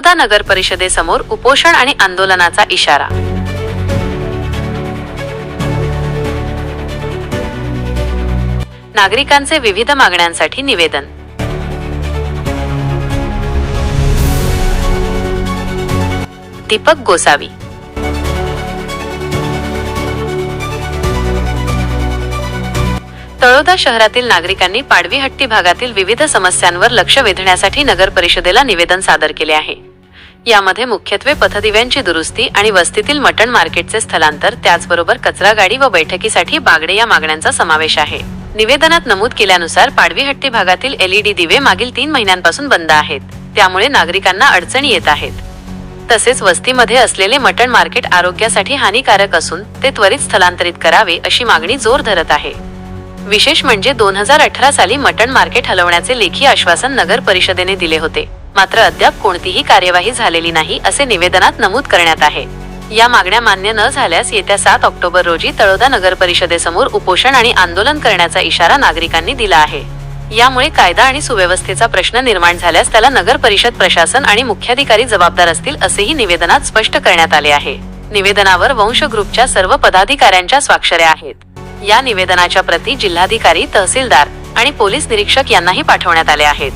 तळोदा नगर परिषदेसमोर उपोषण आणि आंदोलनाचा इशारा. नागरिकांचे विविध मागण्यांसाठी निवेदन. दीपक गोसावी. तळोदा शहरातील नागरिकांनी पाडवी हट्टी भागातील विविध समस्यांवर लक्ष वेधण्यासाठी नगर परिषदेला निवेदन सादर केले आहे. यामध्ये मुख्यत्वे पथदिव्यांची दुरुस्ती आणि वस्तीतील मटण मार्केटचे स्थलांतर त्याचबरोबर कचरा गाडी व बैठकीसाठी बागडे या मागण्यांचा समावेश आहे. निवेदनात नमूद केल्यानुसार पाडवीहट्टी भागातील एलईडी दिवे मागील तीन महिन्यांपासून बंद आहेत. त्यामुळे नागरिकांना अडचणी येत आहेत. तसेच वस्तीमध्ये असलेले मटण मार्केट आरोग्यासाठी हानिकारक असून ते त्वरित स्थलांतरित करावे अशी मागणी जोर धरत आहे. विशेष म्हणजे दोन हजार अठरा साली मटण मार्केट हलवण्याचे लेखी आश्वासन नगर परिषदेने दिले होते. मात्र अद्याप कोणतीही कार्यवाही झालेली नाही असे निवेदनात नमूद करण्यात आहे. या मागण्या मान्य न झाल्यास येत्या सात ऑक्टोबर रोजी तळोदा नगर परिषदेसमोर उपोषण आणि आंदोलन करण्याचा इशारा नागरिकांनी दिला आहे. यामुळे कायदा आणि सुव्यवस्थेचा प्रश्न निर्माण झाल्यास त्याला नगर परिषद प्रशासन आणि मुख्याधिकारी जबाबदार असतील असेही निवेदनात स्पष्ट करण्यात आले आहे. निवेदनावर वंश ग्रुपच्या सर्व पदाधिकाऱ्यांच्या स्वाक्षऱ्या आहेत. या निवेदनाच्या प्रती जिल्हाधिकारी तहसीलदार आणि पोलीस निरीक्षक यांनाही पाठवण्यात आले आहेत.